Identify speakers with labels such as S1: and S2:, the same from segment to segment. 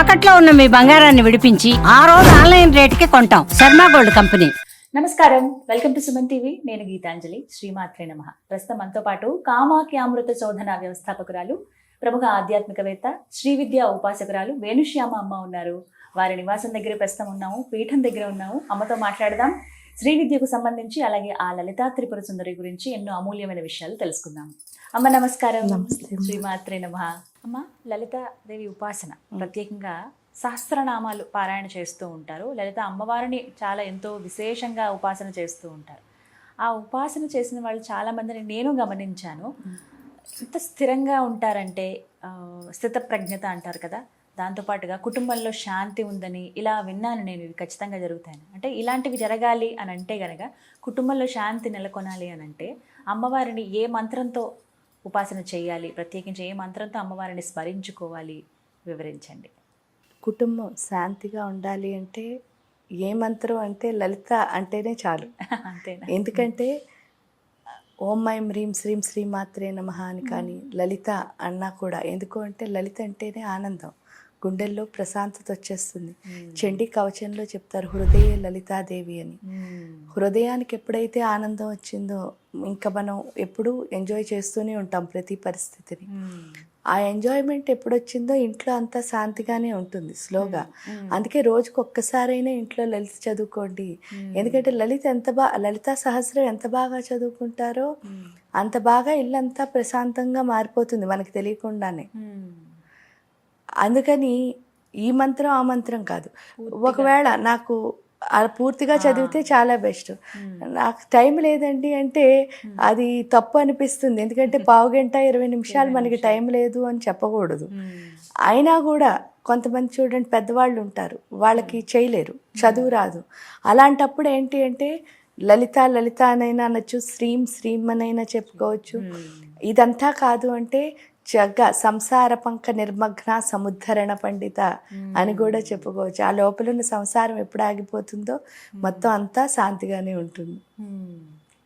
S1: తాకట్లో ఉన్న మీ బంగారాన్ని విడిపించి ఆ రోజు ఆన్లైన్ రేటుకి కొంటాం. Sharma gold company.
S2: నమస్కారం. Welcome to Suman TV. నేను గీతాంజలి. శ్రీమాత్రే నమ. ప్రస్తుతం మనతో పాటు కామాఖ్యామృత శోధన వ్యవస్థాపకురాలు ప్రముఖ ఆధ్యాత్మికవేత్త శ్రీ విద్యా ఉపాసకురాలు వేణుశ్యామ అమ్మ ఉన్నారు. వారి నివాసం దగ్గర ప్రస్తుతం ఉన్నాము పీఠం దగ్గర ఉన్నాము. అమ్మతో మాట్లాడదాం. శ్రీ విద్యకు సంబంధించి అలాగే ఆ లలితా త్రిపుర సుందరి గురించి ఎన్నో అమూల్యమైన విషయాలు తెలుసుకుందాం. అమ్మ నమస్కారం. శ్రీమాత్రే నమ. అమ్మ లలితాదేవి ఉపాసన. ప్రత్యేకంగా సహస్రనామాలు పారాయణ చేస్తూ ఉంటారు. లలిత అమ్మవారిని చాలా ఎంతో విశేషంగా ఉపాసన చేస్తూ ఉంటారు. ఆ ఉపాసన చేసిన వాళ్ళు చాలా మందిని నేను గమనించాను. ఎంత స్థిరంగా ఉంటారంటే స్థితప్రజ్ఞత అంటారు కదా దాంతోపాటుగా కుటుంబంలో శాంతి ఉందని ఇలా విన్నాను నేను ఇవి ఖచ్చితంగా జరుగుతాయని. అంటే ఇలాంటివి జరగాలి అని అంటే గనక కుటుంబంలో శాంతి నెలకొనాలి అని అంటే అమ్మవారిని ఏ మంత్రంతో ఉపాసన చేయాలి ప్రత్యేకించి ఏ మంత్రంతో అమ్మవారిని స్మరించుకోవాలి వివరించండి.
S3: కుటుంబం శాంతిగా ఉండాలి అంటే ఏ మంత్రం అంటే లలిత అంటేనే చాలు.
S2: అంతేనా?
S3: ఎందుకంటే ఓం ఐం హ్రీం శ్రీం శ్రీ మాత్రే నమ అని కానీ లలిత అన్నా కూడా ఎందుకు అంటే లలిత అంటేనే ఆనందం. గుండెల్లో ప్రశాంతత వచ్చేస్తుంది చండీ కవచంలో చెప్తారు హృదయ లలితాదేవి అని. హృదయానికి ఎప్పుడైతే ఆనందం వచ్చిందో ఇంకా మనం ఎప్పుడూ ఎంజాయ్ చేస్తూనే ఉంటాం ప్రతి పరిస్థితిని. ఆ ఎంజాయ్మెంట్ ఎప్పుడు వచ్చిందో ఇంట్లో అంతా శాంతిగానే ఉంటుంది స్లోగా. అందుకే రోజుకి ఒక్కసారైనా ఇంట్లో లలిత చదువుకోండి. ఎందుకంటే లలిత ఎంత బా లలితా సహస్రం ఎంత బాగా చదువుకుంటారో. అంత బాగా ఇల్లంతా ప్రశాంతంగా మారిపోతుంది మనకి తెలియకుండానే. అందుకని ఈ మంత్రం ఆ మంత్రం కాదు. ఒకవేళ నాకు అలా పూర్తిగా చదివితే చాలా బెస్ట్. నాకు టైం లేదండి అంటే అది తప్పు అనిపిస్తుంది. ఎందుకంటే పావు గంట ఇరవై నిమిషాలు మనకి టైం లేదు అని చెప్పకూడదు. అయినా కూడా కొంతమంది చూడండి పెద్దవాళ్ళు ఉంటారు. వాళ్ళకి చేయలేరు. చదువు రాదు. అలాంటప్పుడు ఏంటి అంటే లలిత లలిత అనైనా అనొచ్చు శ్రీం శ్రీం అనైనా చెప్పుకోవచ్చు. ఇదంతా కాదు అంటే జగ్గ సంసార పంక నిర్మగ్న సముద్ధరణ పండిత అని కూడా చెప్పుకోవచ్చు. ఆ లోపల ఉన్న సంసారం ఎప్పుడు ఆగిపోతుందో మొత్తం అంతా శాంతిగానే ఉంటుంది.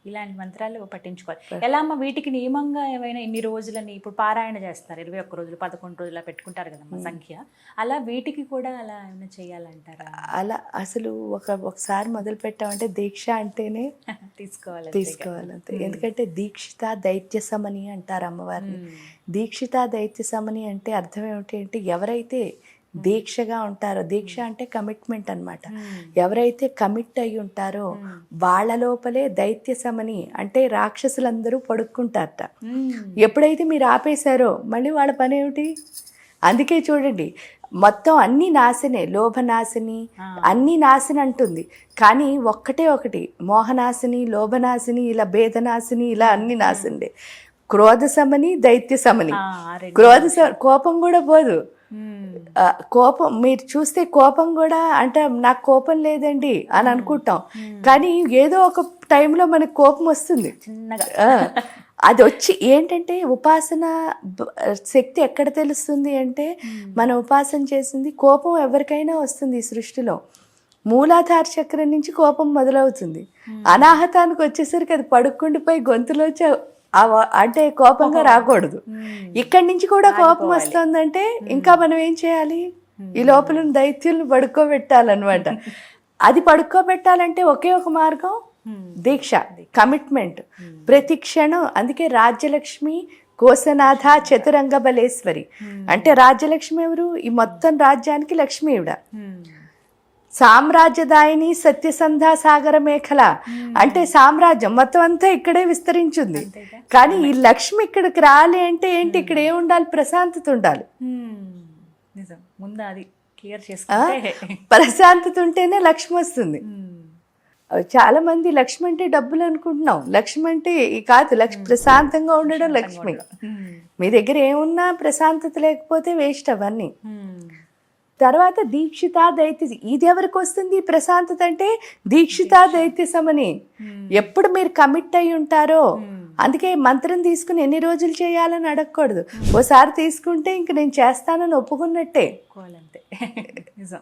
S2: ఇలాంటి మంత్రాలు పట్టించుకోవాలి. ఎలా అమ్మ వీటికి నియమంగా ఏమైనా ఇన్ని రోజులని ఇప్పుడు పారాయణ చేస్తారు ఇరవై ఒక్క రోజులు పదకొండు రోజులు పెట్టుకుంటారు కదమ్మా సంఖ్య. అలా వీటికి కూడా అలా ఏమైనా చేయాలంటారా?
S3: అలా అసలు ఒక ఒకసారి మొదలు పెట్టామంటే దీక్ష అంటేనే
S2: తీసుకోవాలి
S3: తీసుకోవాలంతే ఎందుకంటే దీక్షిత దైత్య సమని అంటారు అమ్మవారిని. దీక్షిత దైత్య సమని అంటే అర్థం ఏమిటి అంటే ఎవరైతే దీక్షగా ఉంటారో దీక్ష అంటే కమిట్మెంట్ అన్నమాట. ఎవరైతే కమిట్ అయి ఉంటారో వాళ్ళ లోపలే దైత్య సమని అంటే రాక్షసులందరూ పడుక్కుంటారట ఎప్పుడైతే మీరు ఆపేశారో మళ్ళీ వాళ్ళ పని ఏమిటి? అందుకే చూడండి మొత్తం అన్ని నాశనే లోభనాశిని అన్ని నాశని అంటుంది. కానీ ఒక్కటే ఒకటి మోహనాశిని లోభనాశిని ఇలా భేదనాశిని ఇలా అన్ని నాశండే. క్రోధ సమని దైత్య సమని. క్రోధ కోపం కూడా పోదు. కోపం మీరు చూస్తే కోపం కూడా అంటే నాకు కోపం లేదండి అని అనుకుంటాం. కానీ ఏదో ఒక టైంలో మనకు కోపం వస్తుంది. అది వచ్చి ఏంటంటే ఉపాసన శక్తి ఎక్కడ తెలుస్తుంది అంటే మనం ఉపాసన చేసింది కోపం ఎవరికైనా వస్తుంది ఈ సృష్టిలో. మూలాధార చక్రం నుంచి కోపం మొదలవుతుంది. అనాహతానికి వచ్చేసరికి అది పడుకుండిపోయి గొంతులో చ- ఆ వ- అంటే కోపంగా రాకూడదు. ఇక్కడి నుంచి కూడా కోపం వస్తుందంటే ఇంకా మనం ఏం చేయాలి? ఈ లోపల దైత్యులను పడుకోబెట్టాలన్నమాట. అది పడుకోబెట్టాలంటే ఒకే ఒక మార్గం? దీక్ష కమిట్మెంట్. ప్రతి క్షణం అందుకే రాజ్యలక్ష్మి కోసనాథ చతురంగ బలేశ్వరి. అంటే రాజ్యలక్ష్మి ఎవరు? ఈ మొత్తం రాజ్యానికి లక్ష్మి ఈవిడ సామ్రాజ్యదాయిని సత్యసంధా సాగర మేఖల. అంటే సామ్రాజ్యం మొత్తం అంతా ఇక్కడే విస్తరించింది. కానీ ఈ లక్ష్మి ఇక్కడికి రాలి అంటే ఏంటి? ఇక్కడ ఏం ఉండాలి? ప్రశాంతత ఉండాలి.
S2: నిజం. ముందు అది క్లియర్ చేసుకుంటే.
S3: ప్రశాంతత ఉంటేనే లక్ష్మి వస్తుంది. చాలా మంది లక్ష్మి అంటే డబ్బులు అనుకుంటున్నాం. లక్ష్మి అంటే ఈ కాదు లక్ష్మి ప్రశాంతంగా ఉండడం లక్ష్మి. మీ దగ్గర ఏమున్నా ప్రశాంతత లేకపోతే వేస్ట్ అవన్నీ. తర్వాత దీక్షిత దైత్య ఇది ఎవరికి వస్తుంది ప్రశాంతత అంటే దీక్షిత దైత్య సమని ఎప్పుడు మీరు కమిట్ అయి ఉంటారో. అందుకే మంత్రం తీసుకుని ఎన్ని రోజులు చేయాలని అడగకూడదు. ఓసారి తీసుకుంటే ఇంక నేను చేస్తానని ఒప్పుకున్నట్టే.
S2: నిజం.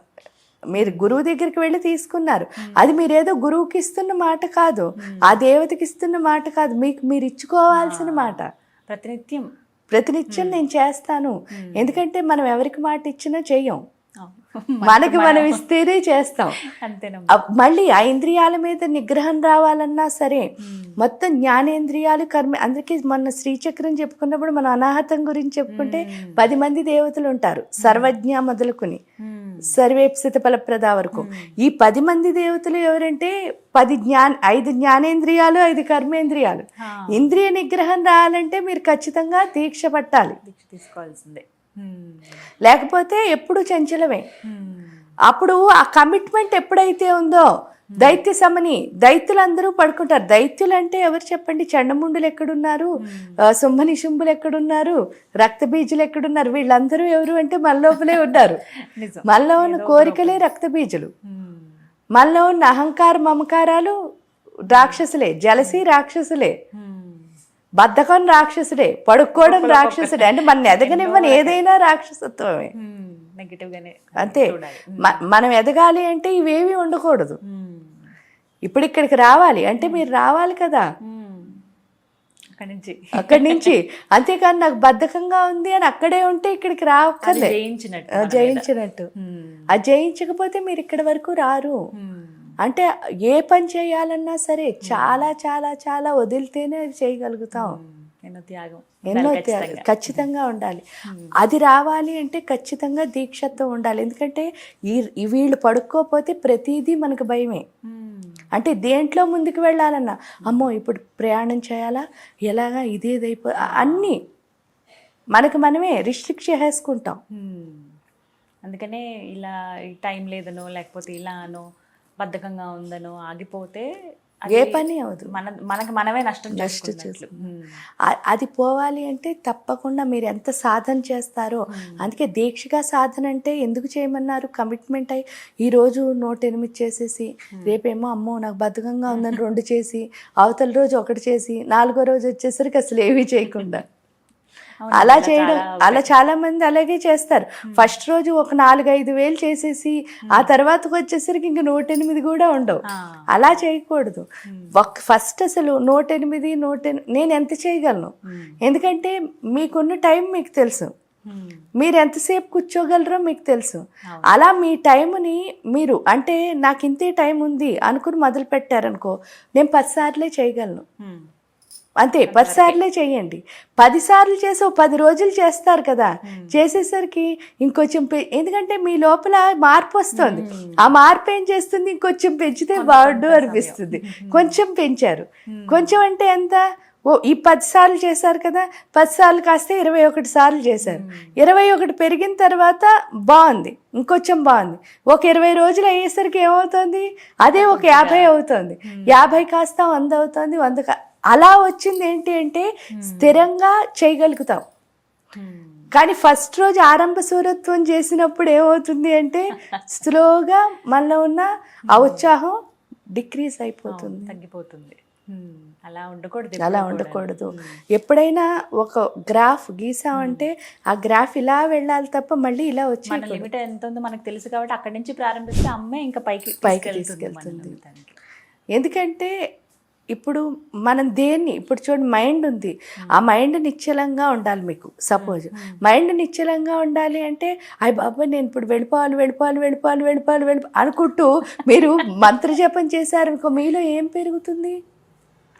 S3: మీరు గురువు దగ్గరికి వెళ్ళి తీసుకున్నారు. అది మీరేదో గురువుకి ఇస్తున్న మాట కాదు. ఆ దేవతకి ఇస్తున్న మాట కాదు. మీకు మీరు ఇచ్చుకోవాల్సిన మాట.
S2: ప్రతినిత్యం.
S3: ప్రతినిత్యం నేను చేస్తాను. ఎందుకంటే మనం ఎవరికి మాట ఇచ్చినా చెయ్యం. మనకి మనం ఇస్తేనే చేస్తాం. మళ్ళీ ఆ ఇంద్రియాల మీద నిగ్రహం రావాలన్నా సరే మొత్తం జ్ఞానేంద్రియాలు కర్మ అందుకే మొన్న శ్రీచక్రం చెప్పుకున్నప్పుడు మనం అనాహతం గురించి చెప్పుకుంటే పది మంది దేవతలు ఉంటారు సర్వజ్ఞ మొదలుకుని సర్వేప్సిత ఫలప్రద వరకు. ఈ పది మంది దేవతలు ఎవరంటే పది జ్ఞాన ఐదు జ్ఞానేంద్రియాలు ఐదు కర్మేంద్రియాలు. ఇంద్రియ నిగ్రహం రావాలంటే మీరు ఖచ్చితంగా దీక్ష పట్టాలి.
S2: దీక్ష తీసుకోవాల్సిందే.
S3: లేకపోతే ఎప్పుడు చంచలమే. అప్పుడు ఆ కమిట్మెంట్ ఎప్పుడైతే ఉందో దైత్య సమని దైత్యులందరూ పడుకుంటారు. దైత్యులు అంటే ఎవరు చెప్పండి? చండముండులు ఎక్కడున్నారు? శుంభనిశుంభులు ఎక్కడున్నారు? రక్తబీజులు ఎక్కడున్నారు? వీళ్ళందరూ ఎవరు అంటే మనలోపలే ఉన్నారు. మనలో ఉన్న కోరికలే రక్తబీజులు
S2: మ్మ్.
S3: మనలో ఉన్న అహంకార మమకారాలు రాక్షసులే జలసి రాక్షసులే. బద్ధకం రాక్షసుడే పడుకోవడం రాక్షసుడే అంటే మన ఎదగనివ్వని ఏదైనా రాక్షసత్వమే.
S2: మ్మ్. నెగిటివ్ గానే
S3: అంతే. మనం ఎదగాలి అంటే ఇవేవి ఉండకూడదు. ఇప్పుడు ఇక్కడికి రావాలి అంటే మీరు రావాలి కదా.
S2: అక్కడి నుంచి.
S3: అక్కడి నుంచి. అంతేకాని నాకు బద్ధకంగా ఉంది అని అక్కడే ఉంటే ఇక్కడికి రావక్కర్లే.
S2: జయించినట్టు
S3: జయించినట్టు. అది జయించకపోతే మీరు ఇక్కడి వరకు రారు. అంటే ఏ పని చేయాలన్నా సరే చాలా చాలా చాలా వదిలితేనే అది చేయగలుగుతాం.
S2: ఎన్నో త్యాగం.
S3: ఎన్నో త్యాగ-
S2: ఖచ్చితంగా.
S3: ఉండాలి. అది రావాలి అంటే ఖచ్చితంగా దీక్షతో ఉండాలి. ఎందుకంటే ఈ వీళ్ళు పడుకోకపోతే ప్రతిదీ మనకు భయమే. అంటే దేంట్లో ముందుకు వెళ్ళాలన్నా అమ్మో ఇప్పుడు ప్రయాణం చేయాలా? ఎలాగా? ఇదేదైపో అన్నీ మనకు మనమే రిస్ట్రిక్ట్ చేసేసుకుంటాం.
S2: మ్మ్. అందుకనే ఇలా టైం లేదనో లేకపోతే ఇలానో బద్ధకంగా ఉందనో ఆగిపోతే
S3: ఏ పని అవదు
S2: మన మనకు మనమే నష్టం
S3: నష్టం. ఆ- అది పోవాలి అంటే తప్పకుండా మీరు ఎంత సాధన చేస్తారో అందుకే దీక్షగా సాధన అంటే ఎందుకు చేయమన్నారు? కమిట్మెంట్ అయ్యి ఈ రోజు నూట ఎనిమిది చేసేసి రేపేమో అమ్మో నాకు బద్ధకంగా ఉందని రెండు చేసి అవతల రోజు ఒకటి చేసి నాలుగో రోజు వచ్చేసరికి అసలు ఏమీ చేయకుండా. అలా చేయడం అలా చాలా మంది అలాగే చేస్తారు. ఫస్ట్ రోజు ఒక నాలుగు ఐదు వేలు చేసేసి ఆ తర్వాతకు వచ్చేసరికి ఇంక నూట ఎనిమిది కూడా ఉండవు. అలా చేయకూడదు. ఫస్ట్ అసలు నూట ఎనిమిది నూట నేను ఎంత చేయగలను. ఎందుకంటే మీకున్న టైం మీకు తెలుసు. మీరు ఎంతసేపు కూర్చోగలరో మీకు తెలుసు. అలా మీ టైంని మీరు అంటే నాకు ఇంతే టైం ఉంది అనుకుని మొదలు పెట్టారనుకో నేను పది సార్లే చేయగలను. అంతే పది సార్లే చేయండి. పది సార్లు చేసి ఓ పది రోజులు చేస్తారు కదా. చేసేసరికి ఇంకొంచెం ఎందుకంటే మీ లోపల మార్పు వస్తుంది. ఆ మార్పు ఏం చేస్తుంది? ఇంకొంచెం పెంచితే బాగుండు అనిపిస్తుంది. కొంచెం పెంచారు. కొంచెం అంటే ఎంత? ఓ ఈ పది సార్లు చేశారు కదా. పది సార్లు కాస్త ఇరవై ఒకటి సార్లు చేశారు. ఇరవై ఒకటి పెరిగిన తర్వాత బాగుంది. ఇంకొంచెం బాగుంది. ఒక ఇరవై రోజులు అయ్యేసరికి ఏమవుతుంది? అదే ఒక యాభై అవుతుంది. యాభై కాస్త వంద అవుతుంది. వంద కా- అలా వచ్చింది ఏంటి అంటే స్థిరంగా చేయగలుగుతాం. కానీ ఫస్ట్ రోజు ఆరంభ సూరత్వం చేసినప్పుడు ఏమవుతుంది అంటే స్లోగా మనలో ఉన్న ఆ ఉత్సాహం డిక్రీజ్ అయిపోతుంది.
S2: తగ్గిపోతుంది. అలా ఉండకూడదు
S3: అలా ఉండకూడదు. ఎప్పుడైనా ఒక గ్రాఫ్ గీసామంటే ఆ గ్రాఫ్ ఇలా వెళ్ళాలి తప్ప మళ్ళీ ఇలా వచ్చి
S2: లిమిట్ ఎంత ఉందో మనకు తెలుసు కాబట్టి అక్కడి నుంచి ప్రారంభిస్తే అమ్మే ఇంకా పైకి
S3: పైకి
S2: తీసుకెళ్తుంది.
S3: ఎందుకంటే ఇప్పుడు మనం దేన్ని ఇప్పుడు చూడండి మైండ్ ఉంది. ఆ మైండ్ నిశ్చలంగా ఉండాలి మీకు సపోజ్. మైండ్ నిశ్చలంగా ఉండాలి అంటే అయ్య బాబా నేను ఇప్పుడు వెళ్ళిపోవాలి వెళ్ళిపోవాలి వెళ్ళిపోవాలి వెళ్ళిపోవాలి వెళ్ళిపో అనుకుంటూ మీరు మంత్రజపం చేశారనుకో మీలో ఏం పెరుగుతుంది?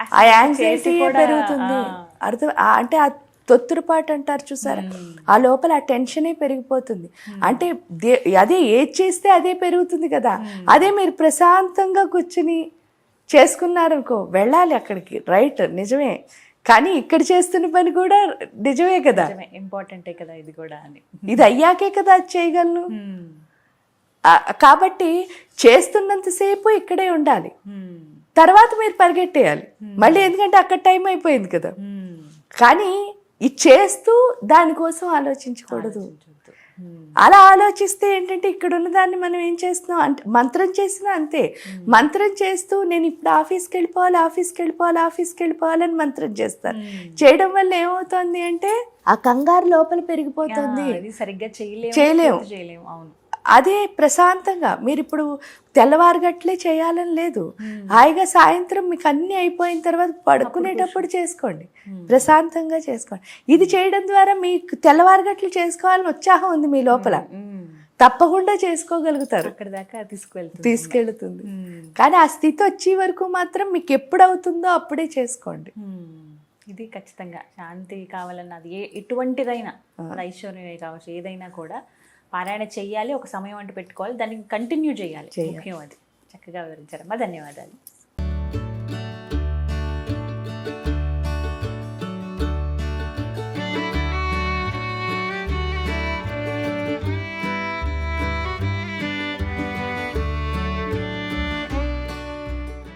S3: ఆ యాంగ్జైటీ పెరుగుతుంది? అర్థం అంటే ఆ తొత్తురుపాటు అంటారు చూసారా? ఆ లోపల ఆ టెన్షనే పెరిగిపోతుంది. అంటే అదే ఏది చేస్తే అదే పెరుగుతుంది కదా. అదే మీరు ప్రశాంతంగా కూర్చుని చేసుకున్నారనుకో వెళ్ళాలి అక్కడికి. రైట్ నిజమే. కానీ ఇక్కడ చేస్తున్న పని కూడా నిజమే కదా?
S2: ఇంపార్టెంటే కదా ఇది కూడా అని.
S3: ఇది అయ్యాకే కదా అది చేయగలను? కాబట్టి చేస్తున్నంతసేపు ఇక్కడే ఉండాలి. తర్వాత మీరు పరిగెట్టేయాలి. మళ్ళీ ఎందుకంటే అక్కడ టైం అయిపోయింది కదా. కానీ ఇది చేస్తూ దానికోసం ఆలోచించకూడదు. అలా ఆలోచిస్తే ఏంటంటే ఇక్కడ ఉన్న దాన్ని మనం ఏం చేస్తున్నాం? అంటే మంత్రం చేసినా అంతే. మంత్రం చేస్తూ నేను ఇప్పుడు ఆఫీస్కి వెళ్ళిపోవాలి ఆఫీస్కి వెళ్ళిపోవాలి ఆఫీస్కి వెళ్ళిపోవాలని మంత్రం చేస్తాను చేయడం వల్ల ఏమవుతుంది అంటే ఆ కంగారు లోపల పెరిగిపోతుంది.
S2: సరిగ్గా చేయలేము
S3: చేయలేము. అదే ప్రశాంతంగా. మీరు ఇప్పుడు తెల్లవారుగట్లే చేయాలని లేదు. హాయిగా సాయంత్రం మీకు అన్ని అయిపోయిన తర్వాత పడుకునేటప్పుడు చేసుకోండి. ప్రశాంతంగా చేసుకోండి. ఇది చేయడం ద్వారా మీకు తెల్లవారుగట్లు చేసుకోవాలని ఉత్సాహం ఉంది మీ లోపల. తప్పకుండా చేసుకోగలుగుతారు.
S2: అక్కడ దాకా
S3: తీసుకెళ్తుంది.
S2: తీసుకెళ్తుంది.
S3: కానీ ఆ స్థితి వచ్చే వరకు మాత్రం మీకు ఎప్పుడు అవుతుందో అప్పుడే చేసుకోండి.
S2: ఇది ఖచ్చితంగా. శాంతి కావాలన్నది ఏ ఎటువంటిదైనా. ఐశ్వర్యమే కావచ్చు. ఏదైనా కూడా పారాయణ చేయాలి ఒక సమయం అంటూ పెట్టుకోవాలి దాన్ని కంటిన్యూ చేయాలి. ముఖ్యం అది. చక్కగా వివరించారమ్మా. ధన్యవాదాలు.